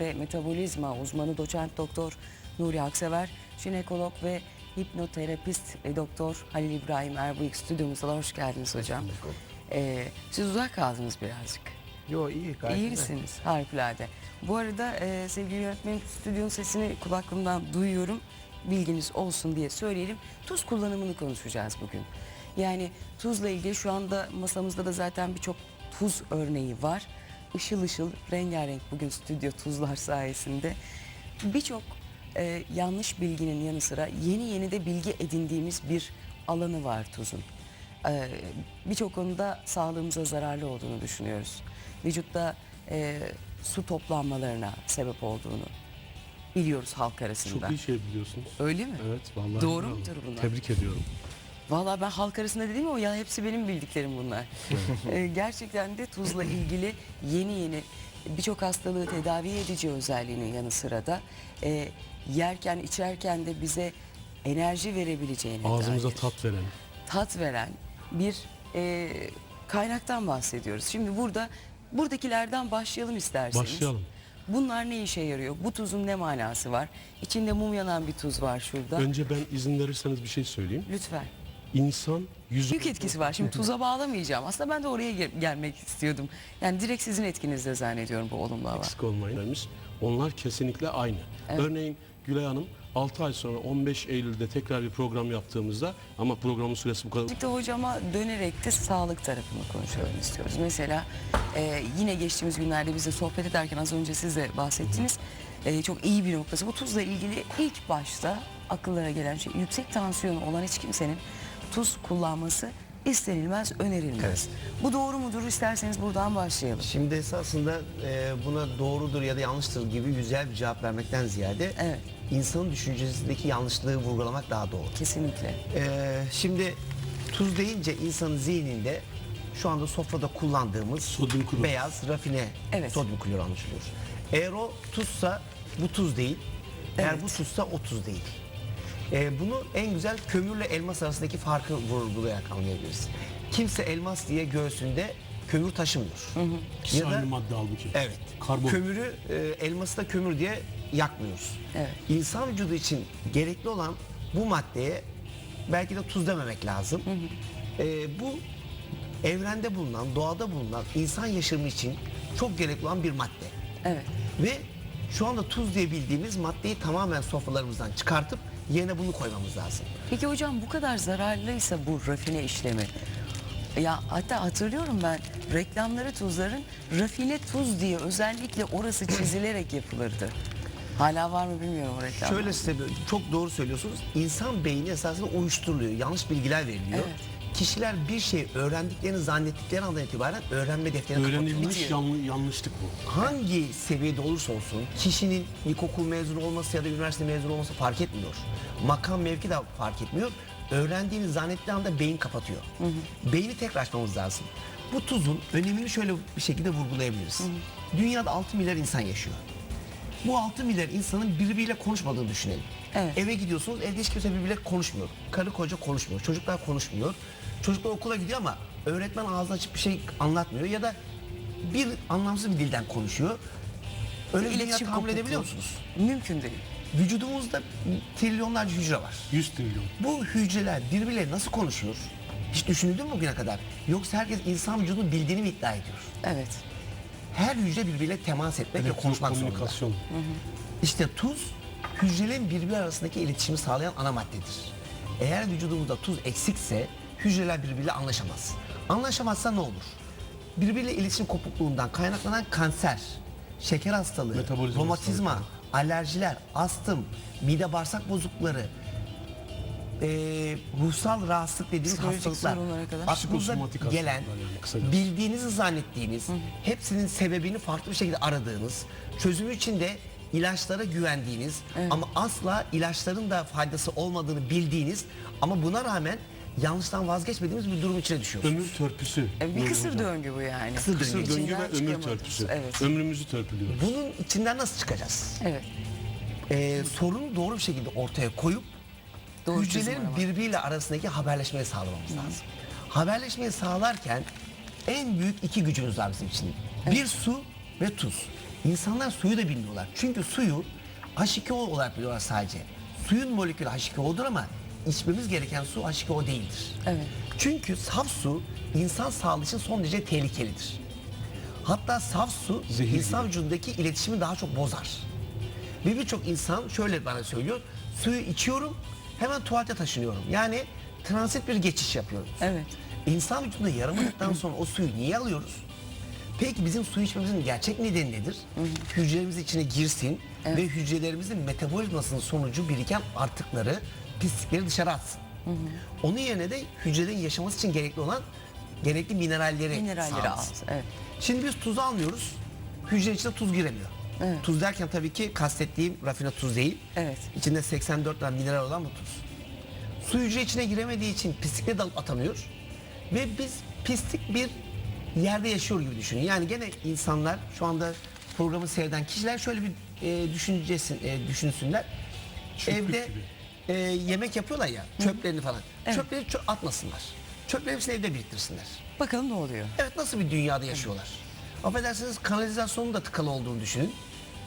ve metabolizma uzmanı doçent doktor Nuri Aksever, jinekolog ve hipnoterapist e, doktor Halil İbrahim Erbuyuk stüdyomuza hoş geldiniz hocam. Ee, siz uzak kaldınız birazcık. Yo iyi gayet İyi güzel. misiniz? Harikulade. Bu arada e, sevgili yönetmenim stüdyonun sesini kulaklığımdan duyuyorum. Bilginiz olsun diye söyleyelim. Tuz kullanımını konuşacağız bugün. Yani tuzla ilgili şu anda masamızda da zaten birçok tuz örneği var. Işıl ışıl, rengarenk bugün stüdyo tuzlar sayesinde. Birçok e, yanlış bilginin yanı sıra yeni yeni de bilgi edindiğimiz bir alanı var tuzun. Ee, birçok konuda sağlığımıza zararlı olduğunu düşünüyoruz. Vücutta e, su toplanmalarına sebep olduğunu biliyoruz halk arasında. Çok iyi şey biliyorsunuz. Öyle mi? Evet vallahi. Doğru bravo. mudur bunlar? Tebrik ediyorum. Vallahi ben halk arasında dedim o ya hepsi benim bildiklerim bunlar. Ee, gerçekten de tuzla ilgili yeni yeni birçok hastalığı tedavi edici özelliğinin yanı sıra da e, yerken içerken de bize enerji verebileceğine Ağzımıza dair. tat veren. tat veren bir e, kaynaktan bahsediyoruz. Şimdi burada buradakilerden başlayalım isterseniz. Başlayalım. Bunlar ne işe yarıyor? Bu tuzun ne manası var? İçinde mum yanan bir tuz var şurada. Önce ben izin verirseniz bir şey söyleyeyim. Lütfen. İnsan yüz Büyük etkisi var. Şimdi tuza bağlamayacağım. Aslında ben de oraya gel- gelmek istiyordum. Yani direkt sizin etkinizde zannediyorum bu olumlu hava. eksik olmayın. Onlar kesinlikle aynı. Örneğin Gülay Hanım 6 ay sonra 15 Eylül'de tekrar bir program yaptığımızda ama programın süresi bu kadar da hocama dönerek de sağlık tarafını konuşalım istiyoruz. Mesela e, yine geçtiğimiz günlerde bize sohbet ederken az önce siz de bahsettiniz. E, çok iyi bir noktası. Bu tuzla ilgili ilk başta akıllara gelen şey yüksek tansiyonu olan hiç kimsenin tuz kullanması istenilmez, önerilmez. Evet. Bu doğru mudur? İsterseniz buradan başlayalım. Şimdi esasında e, buna doğrudur ya da yanlıştır gibi güzel bir cevap vermekten ziyade Evet. insanın düşüncesindeki yanlışlığı vurgulamak daha doğru. Kesinlikle. E, şimdi tuz deyince insanın zihninde şu anda sofrada kullandığımız Sodyum klor. beyaz rafine Evet. sodyum klor anlaşılıyor. Eğer o tuzsa bu tuz değil. Eğer Evet. bu tuzsa o tuz değil. E, bunu en güzel kömürle elmas arasındaki farkı vurgulayarak anlayabiliriz. Kimse elmas diye göğsünde kömür taşımıyor. İkisi Ya da- aynı madde halbuki. Evet. Karbon. Kömürü e, elması da kömür diye yakmıyoruz. Evet. İnsan vücudu için gerekli olan bu maddeye belki de tuz dememek lazım. E, bu evrende bulunan, doğada bulunan insan yaşamı için çok gerekli olan bir madde. Evet. Ve şu anda tuz diye bildiğimiz maddeyi tamamen sofralarımızdan çıkartıp yerine bunu koymamız lazım. Peki hocam bu kadar zararlıysa bu rafine işlemi ya hatta hatırlıyorum ben reklamları tuzların rafine tuz diye özellikle orası çizilerek yapılırdı. Hala var mı bilmiyorum o reklam. Şöyle size çok doğru söylüyorsunuz. İnsan beyni esasında uyuşturuluyor. Yanlış bilgiler veriliyor. Evet. Kişiler bir şey öğrendiklerini zannettikleri andan itibaren öğrenme defterini. Öğrenilmiş yanlı, yanlışlık bu. Hangi seviyede olursa olsun kişinin ilkokul mezunu olması ya da üniversite mezunu olması fark etmiyor. Makam mevki de fark etmiyor. Öğrendiğini zannettiği anda beyin kapatıyor. Beyni tekrar açmamız lazım. Bu tuzun önemini şöyle bir şekilde vurgulayabiliriz. Dünyada 6 milyar insan yaşıyor. Bu 6 milyar insanın birbiriyle konuşmadığını düşünelim. Evet. Eve gidiyorsunuz, evde hiç kimse birbiriyle konuşmuyor. Karı koca konuşmuyor, çocuklar konuşmuyor. Çocuklar okula gidiyor ama öğretmen ağzını açıp bir şey anlatmıyor ya da bir anlamsız bir dilden konuşuyor. Öyle bir dünya İletişim tahammül edebiliyor musunuz? Mümkün değil. Vücudumuzda trilyonlarca hücre var. 100 trilyon. Bu hücreler birbirleriyle nasıl konuşuyor? Hiç düşünüldü mü bugüne kadar? Yoksa herkes insan vücudunu bildiğini mi iddia ediyor? Evet. Her hücre birbiriyle temas etmek ve Elektron konuşmak zorunda. komünikasyon. İşte tuz hücrelerin birbiri arasındaki iletişimi sağlayan ana maddedir. Eğer vücudumuzda tuz eksikse hücreler birbiriyle anlaşamaz. Anlaşamazsa ne olur? Birbiriyle iletişim kopukluğundan kaynaklanan kanser, şeker hastalığı, romatizma, hastalıkları. alerjiler, astım, mide bağırsak bozukları, eee, ruhsal rahatsızlık dediğimiz Psikolojik hastalıklar, sorunlara kadar. aklınıza Psikosomatik gelen, hastalıklar yani kısaca. bildiğinizi zannettiğiniz, hepsinin sebebini farklı bir şekilde aradığınız, çözümü için de ilaçlara güvendiğiniz ama asla ilaçların da faydası olmadığını bildiğiniz ama buna rağmen yanlıştan vazgeçmediğimiz bir durum içine düşüyorsunuz. Ömür törpüsü. E, Bir Nuri kısır Hocam. döngü bu yani. Kısır Kısır döngü. döngü İçinden ve ömür çıkamadığımız. törpüsü. Evet. Ömrümüzü törpülüyoruz. Bunun içinden nasıl çıkacağız? Evet. Ee, sorunu doğru bir şekilde ortaya koyup Doğru hücrelerin birbiriyle arasındaki haberleşmeyi sağlamamız lazım. Haberleşmeyi sağlarken en büyük iki gücümüz var bizim için. Bir su ve tuz. İnsanlar suyu da bilmiyorlar. Çünkü suyu H2O olarak biliyorlar sadece. Suyun molekülü H2O'dur ama içmemiz gereken su H2O değildir. Evet. Çünkü saf su insan sağlığı için son derece tehlikelidir. Hatta saf su Zehir insan gibi. vücudundaki iletişimi daha çok bozar. Ve birçok insan şöyle bana söylüyor. Suyu içiyorum hemen tuvalete taşınıyorum. Yani transit bir geçiş yapıyoruz. Evet. İnsan vücudunda yaramadıktan sonra o suyu niye alıyoruz? Peki bizim su içmemizin gerçek nedeni nedir? Hücrelerimiz içine girsin ve hücrelerimizin metabolizmasının sonucu biriken artıkları, pislikleri dışarı atsın. Onun yerine de hücrelerin yaşaması için gerekli olan gerekli mineralleri Mineralleri sağlasın. alsın. Evet. Şimdi biz tuzu almıyoruz. Hücrenin içine tuz giremiyor. Evet. Tuz derken tabii ki kastettiğim rafine tuz değil. Evet. İçinde 84 tane mineral olan bu tuz. Su hücre içine giremediği için pislikle dalıp atamıyor. Ve biz pislik bir yerde yaşıyor gibi düşünün. Yani gene insanlar şu anda programı seyreden kişiler şöyle bir e, düşüncesin, e, düşünsünler. Çöplük Evde gibi. e, yemek yapıyorlar ya çöplerini falan. Çöpleri çö- atmasınlar. Çöpleri hepsini evde biriktirsinler. Bakalım ne oluyor? Evet nasıl bir dünyada yaşıyorlar? Affedersiniz kanalizasyonun da tıkalı olduğunu düşünün.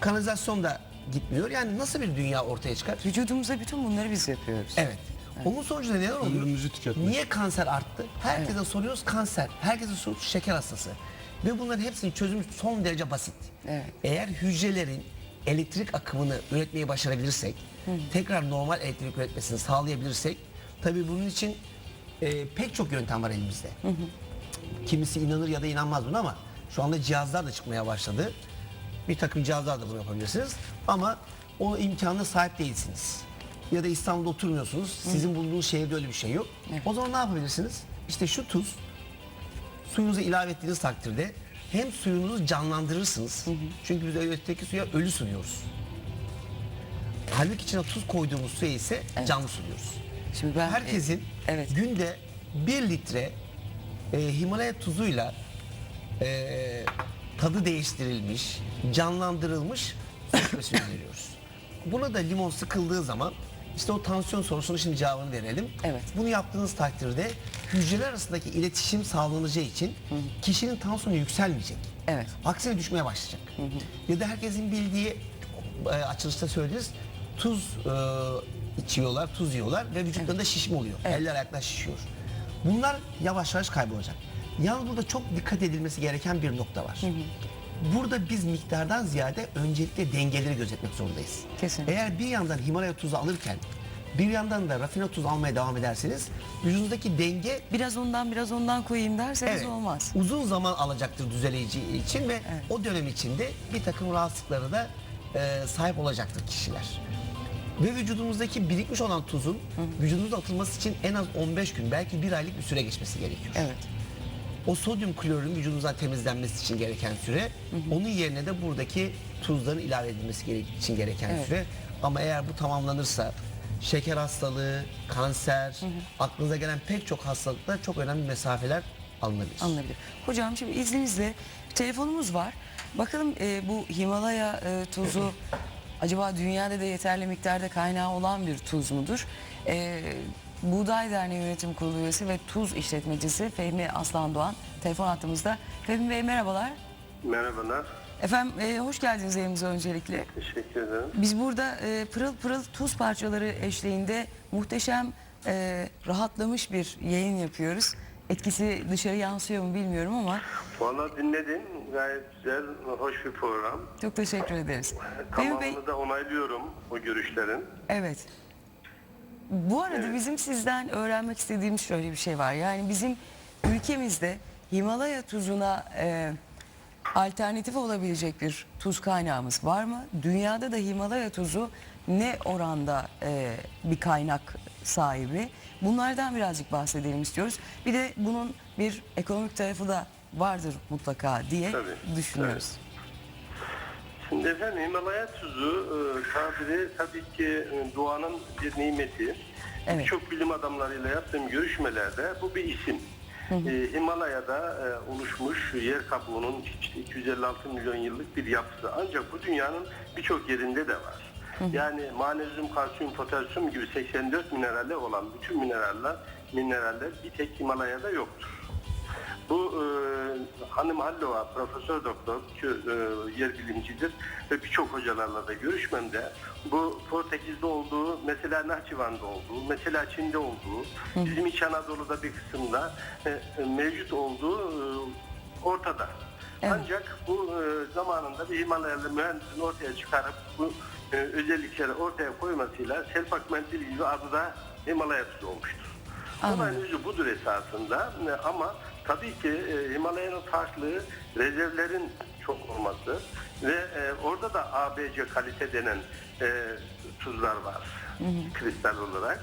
Kanalizasyon da gitmiyor. Yani nasıl bir dünya ortaya çıkar? Vücudumuza bütün bunları biz yapıyoruz. Evet. Onun sonucunda neler oluyor? Ömrümüzü tüketmek. Niye kanser arttı? Herkese soruyoruz kanser. Herkese soruyoruz şeker hastası. Ve bunların hepsinin çözümü son derece basit. Evet. Eğer hücrelerin elektrik akımını üretmeyi başarabilirsek, tekrar normal elektrik üretmesini sağlayabilirsek, tabii bunun için e, pek çok yöntem var elimizde. Kimisi inanır ya da inanmaz buna ama şu anda cihazlar da çıkmaya başladı. Bir takım cihazlar da bunu yapabilirsiniz. Ama o imkanına sahip değilsiniz. Ya da İstanbul'da oturmuyorsunuz. Sizin bulunduğunuz şehirde öyle bir şey yok. O zaman ne yapabilirsiniz? İşte şu tuz suyunuza ilave ettiğiniz takdirde hem suyunuzu canlandırırsınız. Çünkü biz öteki suya ölü sunuyoruz. Halbuki içine tuz koyduğumuz suya ise canlı sunuyoruz. Şimdi ben Herkesin e, evet. günde bir litre e, Himalaya tuzuyla e, tadı değiştirilmiş, canlandırılmış su içmesini öneriyoruz. Buna da limon sıkıldığı zaman işte o tansiyon sorusunun şimdi cevabını verelim. Evet. Bunu yaptığınız takdirde hücreler arasındaki iletişim sağlanacağı için kişinin tansiyonu yükselmeyecek. Evet. Aksine düşmeye başlayacak. Ya da herkesin bildiği e, açılışta söylediniz tuz e, içiyorlar, tuz yiyorlar ve vücutlarında şişme oluyor. Eller ayaklar şişiyor. Bunlar yavaş yavaş kaybolacak. Yalnız burada çok dikkat edilmesi gereken bir nokta var. Burada biz miktardan ziyade öncelikle dengeleri gözetmek zorundayız. Kesinlikle. Eğer bir yandan Himalaya tuzu alırken bir yandan da rafine tuz almaya devam ederseniz vücudunuzdaki denge Biraz ondan biraz ondan koyayım derseniz Evet. olmaz. Uzun zaman alacaktır düzeleyici için ve o dönem içinde bir takım rahatsızlıklara da e, sahip olacaktır kişiler. Ve vücudumuzdaki birikmiş olan tuzun vücudumuzda atılması için en az 15 gün belki bir aylık bir süre geçmesi gerekiyor. Evet. O sodyum klorürün vücudumuzdan temizlenmesi için gereken süre, onun yerine de buradaki tuzların ilave edilmesi için gereken Evet. süre. Ama eğer bu tamamlanırsa şeker hastalığı, kanser, aklınıza gelen pek çok hastalıkta çok önemli mesafeler alınabilir. Anlayabilir. Hocam şimdi izninizle telefonumuz var. Bakalım e, bu Himalaya e, tuzu acaba dünyada da yeterli miktarda kaynağı olan bir tuz mudur? E, Buğday Derneği Yönetim Kurulu üyesi ve tuz işletmecisi Fehmi Aslan Doğan telefon hattımızda. Fehmi Bey merhabalar. Merhabalar, Efendim e, hoş geldiniz yayınımıza öncelikle. teşekkür ederim. Biz burada e, pırıl pırıl tuz parçaları eşliğinde muhteşem e, rahatlamış bir yayın yapıyoruz. Etkisi dışarı yansıyor mu bilmiyorum ama Valla dinledim, gayet güzel, hoş bir program. çok teşekkür ederiz. Fehmi Bey, Tamamını da onaylıyorum o görüşlerin. evet. Bu arada bizim sizden öğrenmek istediğimiz şöyle bir şey var. Yani bizim ülkemizde Himalaya tuzuna e, alternatif olabilecek bir tuz kaynağımız var mı? Dünyada da Himalaya tuzu ne oranda e, bir kaynak sahibi? Bunlardan birazcık bahsedelim istiyoruz. Bir de bunun bir ekonomik tarafı da vardır mutlaka diye Tabii, düşünüyoruz. Şimdi efendim Himalaya tuzu e, tabiri tabii ki e, doğanın bir nimeti. Evet. Birçok bilim adamlarıyla yaptığım görüşmelerde bu bir isim. E, Himalaya'da e, oluşmuş yer kabuğunun işte 256 milyon yıllık bir yapısı. Ancak bu dünyanın birçok yerinde de var. Yani manezyum, kalsiyum, potasyum gibi 84 mineralle olan bütün mineraller, mineraller bir tek Himalaya'da yoktur. Bu e, Hanım Hallova, Profesör Doktor, e, yer bilimcidir ve birçok hocalarla da görüşmemde bu Portekiz'de olduğu, mesela Nahçıvan'da olduğu, mesela Çin'de olduğu, bizim İç Anadolu'da bir kısımda e, e, mevcut olduğu e, ortada. Ancak bu e, zamanında bir Himalayalı mühendisin ortaya çıkarıp bu e, özellikleri ortaya koymasıyla Selpak Mendil gibi adı da Himalaya tuzu olmuştur. Olayın yüzü budur esasında E, ama tabii ki e, Himalaya'nın farklı rezervlerin çok olması ve e, orada da ABC kalite denen e, tuzlar var kristal olarak.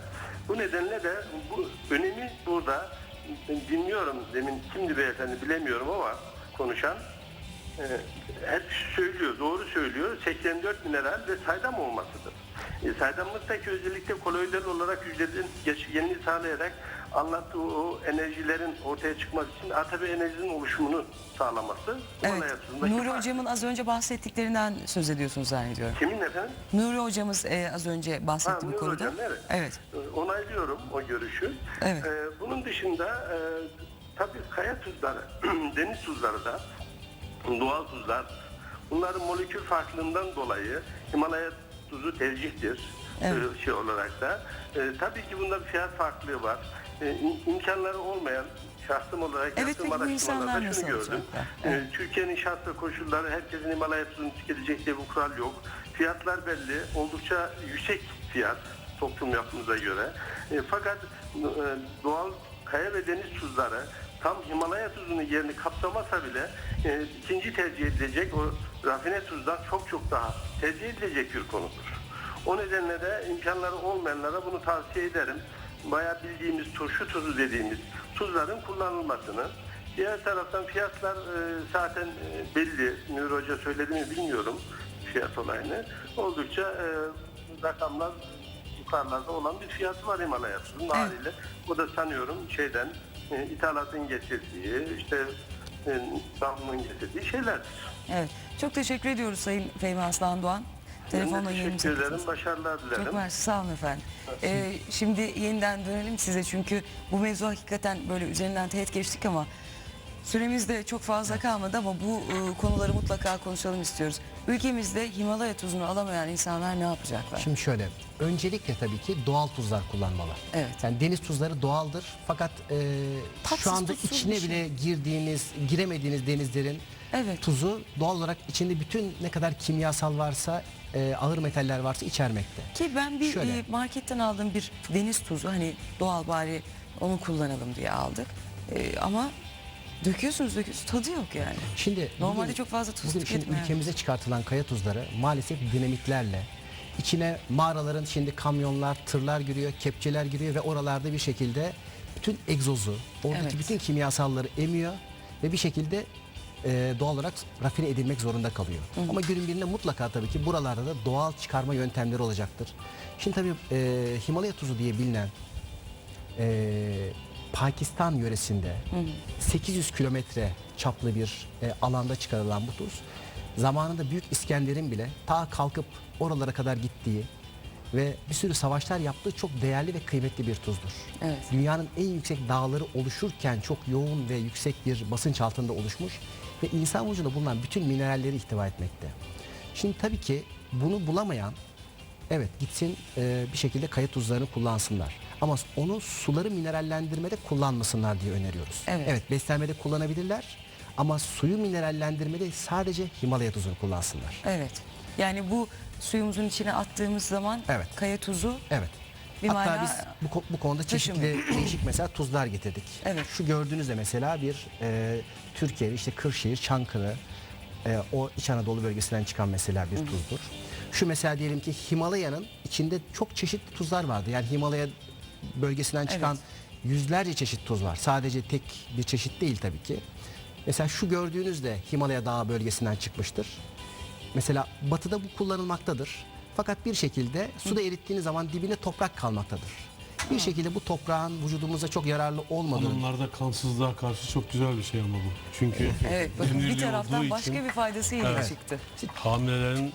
Bu nedenle de bu önemi burada dinliyorum demin kimdi beyefendi bilemiyorum ama konuşan e, hep söylüyor, doğru söylüyor. 84 mineral ve saydam olmasıdır. E, saydamlıktaki özellikle koloidal olarak hücrelerin geçirgenliği sağlayarak anlattığı o enerjilerin ortaya çıkması için ATP enerjinin oluşumunu sağlaması. Evet. Nuri fark. hocamın az önce bahsettiklerinden söz ediyorsunuz zannediyorum. Kimin efendim? Nuri hocamız e, az önce bahsetti Ha, bu konuda. hocam, evet. Evet. Ee, Onaylıyorum o görüşü. Evet. Ee, bunun dışında e, tabii kaya tuzları, deniz tuzları da doğal tuzlar. Bunların molekül farklılığından dolayı Himalaya tuzu tercihtir. Evet. e, şey olarak da. E, tabii ki bunda bir fiyat farklılığı var. E, im- imkanları olmayan şahsım olarak Evet, yaptığım araştırmalarda insanlar şunu gördüm. alacaklar? E, Türkiye'nin şart ve koşulları herkesin Himalaya tuzunu tüketecek diye bir kural yok. Fiyatlar belli. Oldukça yüksek fiyat toplum yapımıza göre. E, fakat e, doğal kaya ve deniz tuzları tam Himalaya tuzunun yerini kapsamasa bile e, ikinci tercih edilecek o rafine tuzdan çok çok daha tercih edilecek bir konudur. O nedenle de imkanları olmayanlara bunu tavsiye ederim. Bayağı bildiğimiz turşu tuzu dediğimiz tuzların kullanılmasını. Diğer taraftan fiyatlar e, zaten e, belli. Nuri Hoca söyledi mi bilmiyorum fiyat olayını. Oldukça e, rakamlar yukarılarda olan bir fiyatı var Himalaya tuzunun haliyle. O da sanıyorum şeyden e, ithalatın getirdiği işte e, Samsun'un getirdiği şeylerdir. Evet. Çok teşekkür ediyoruz Sayın Fehmi Aslan Doğan. Telefonla yayınımıza teşekkür ederim. katıldınız. Başarılar dilerim. Çok mersi sağ olun efendim. Ee, şimdi yeniden dönelim size çünkü bu mevzu hakikaten böyle üzerinden teğet geçtik ama süremiz de çok fazla kalmadı ama bu e, konuları mutlaka konuşalım istiyoruz. Ülkemizde Himalaya tuzunu alamayan insanlar ne yapacaklar? Şimdi şöyle, öncelikle tabii ki doğal tuzlar kullanmalı. Evet. Yani deniz tuzları doğaldır fakat e, Tatsız, şu anda tuzsuz içine bir şey. bile girdiğiniz, giremediğiniz denizlerin Evet. tuzu doğal olarak içinde bütün ne kadar kimyasal varsa, e, ağır metaller varsa içermekte. Ki ben bir Şöyle. e, marketten aldığım bir deniz tuzu hani doğal bari onu kullanalım diye aldık. E, ama döküyorsunuz döküyorsunuz tadı yok yani. Şimdi Normalde bugün- çok fazla tuz bugün şimdi ülkemize çıkartılan kaya tuzları maalesef dinamitlerle içine mağaraların şimdi kamyonlar, tırlar giriyor, kepçeler giriyor ve oralarda bir şekilde bütün egzozu, oradaki Evet. bütün kimyasalları emiyor ve bir şekilde e, doğal olarak rafine edilmek zorunda kalıyor. Ama günün birinde mutlaka tabii ki buralarda da doğal çıkarma yöntemleri olacaktır. Şimdi tabii e, Himalaya tuzu diye bilinen e, Pakistan yöresinde 800 kilometre çaplı bir e, alanda çıkarılan bu tuz zamanında Büyük İskender'in bile ta kalkıp oralara kadar gittiği ve bir sürü savaşlar yaptığı çok değerli ve kıymetli bir tuzdur. Evet. Dünyanın en yüksek dağları oluşurken çok yoğun ve yüksek bir basınç altında oluşmuş ve insan vücudunda bulunan bütün mineralleri ihtiva etmekte. Şimdi tabii ki bunu bulamayan Evet gitsin e, bir şekilde kaya tuzlarını kullansınlar. Ama onu suları minerallendirmede kullanmasınlar diye öneriyoruz. Evet. beslenmede kullanabilirler ama suyu minerallendirmede sadece Himalaya tuzunu kullansınlar. Evet. Yani bu suyumuzun içine attığımız zaman Evet. kaya tuzu Evet. Bir Hatta mana biz bu, bu konuda çeşitli değişik mesela tuzlar getirdik. Evet. Şu gördüğünüz de mesela bir e, Türkiye işte Kırşehir, Çankırı e, o İç Anadolu bölgesinden çıkan mesela bir tuzdur. Şu mesela diyelim ki Himalaya'nın içinde çok çeşitli tuzlar vardı. Yani Himalaya bölgesinden çıkan yüzlerce çeşit tuz var. Sadece tek bir çeşit değil tabii ki. Mesela şu gördüğünüz de Himalaya Dağı bölgesinden çıkmıştır. Mesela batıda bu kullanılmaktadır. Fakat bir şekilde suda erittiğiniz zaman dibine toprak kalmaktadır. Bir şekilde bu toprağın vücudumuza çok yararlı olmadığını Hanımlarda kansızlığa karşı çok güzel bir şey ama bu. Çünkü Evet bakın bir taraftan olduğu başka için bir faydası yine Evet. çıktı. hamilelerin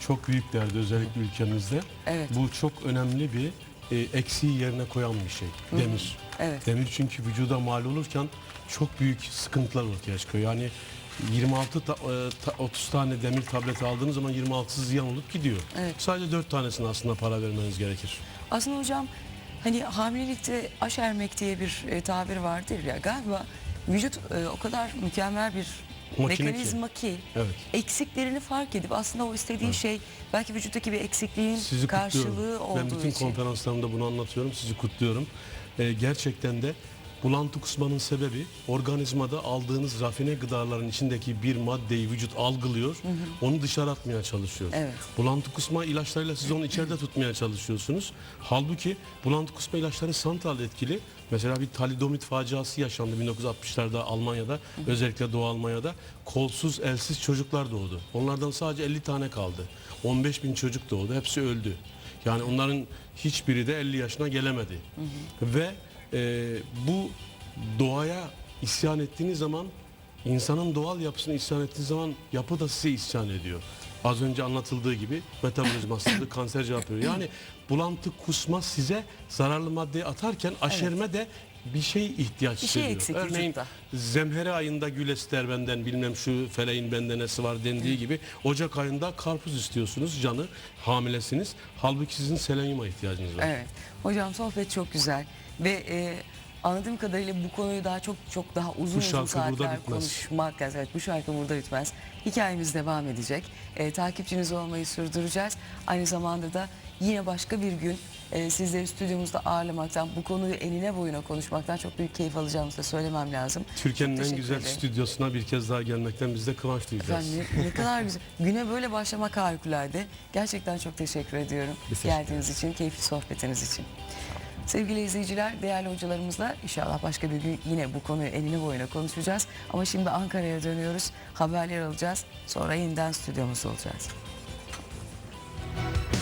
çok büyük derdi özellikle ülkemizde. Evet. Bu çok önemli bir e, eksiği yerine koyan bir şey. Demir. Evet. Demir çünkü vücuda mal olurken çok büyük sıkıntılar ortaya çıkıyor. Yani 26 ta- e, ta- 30 tane demir tableti aldığınız zaman 26'sı ziyan olup gidiyor. Evet. Sadece 4 tanesine aslında para vermeniz gerekir. Aslında hocam hani hamilelikte aşermek diye bir e, tabir vardır ya galiba vücut e, o kadar mükemmel bir Makine mekanizma ki, Evet. eksiklerini fark edip aslında o istediği şey belki vücuttaki bir eksikliğin Sizi karşılığı kutluyorum. olduğu Ben bütün için. konferanslarımda bunu anlatıyorum. Sizi kutluyorum. Ee, gerçekten de bulantı kusmanın sebebi organizmada aldığınız rafine gıdaların içindeki bir maddeyi vücut algılıyor. Onu dışarı atmaya çalışıyor. Evet. Bulantı kusma ilaçlarıyla siz onu içeride tutmaya çalışıyorsunuz. Halbuki bulantı kusma ilaçları santal etkili. Mesela bir talidomit faciası yaşandı 1960'larda Almanya'da. Özellikle Doğu Almanya'da. Kolsuz, elsiz çocuklar doğdu. Onlardan sadece 50 tane kaldı. 15 bin çocuk doğdu. Hepsi öldü. Yani onların hiçbiri de 50 yaşına gelemedi. Ve e, bu doğaya isyan ettiğiniz zaman insanın doğal yapısını isyan ettiğiniz zaman yapı da size isyan ediyor. Az önce anlatıldığı gibi metabolizma hastalığı kanser yapıyor. Yani bulantı kusma size zararlı maddeyi atarken aşerme de bir şey ihtiyaç Bir şey hissediyor. eksik Örneğin vücutta. zemhere ayında gül ister benden bilmem şu feleğin bende nesi var dendiği gibi Ocak ayında karpuz istiyorsunuz canı hamilesiniz. Halbuki sizin selenyuma ihtiyacınız var. Evet. Hocam sohbet çok güzel ve e, anladığım kadarıyla bu konuyu daha çok çok daha uzun uzun şarkı burada saatler bitmez. konuşmak lazım. Evet bu şarkı burada bitmez. Hikayemiz devam edecek. E, takipçiniz olmayı sürdüreceğiz. Aynı zamanda da yine başka bir gün e, sizleri stüdyomuzda ağırlamaktan, bu konuyu enine boyuna konuşmaktan çok büyük keyif alacağımızı da söylemem lazım. Türkiye'nin Çok en teşekkür güzel ederim. stüdyosuna bir kez daha gelmekten biz de kıvanç duyacağız. Efendim ne, ne kadar güzel. Güne böyle başlamak harikulade. Gerçekten çok teşekkür ediyorum. Biz teşekkür Geldiğiniz için, keyifli sohbetiniz için. Sevgili izleyiciler, değerli hocalarımızla inşallah başka bir gün yine bu konuyu enine boyuna konuşacağız. Ama şimdi Ankara'ya dönüyoruz. Haberler alacağız. Sonra yeniden stüdyomuzda olacağız.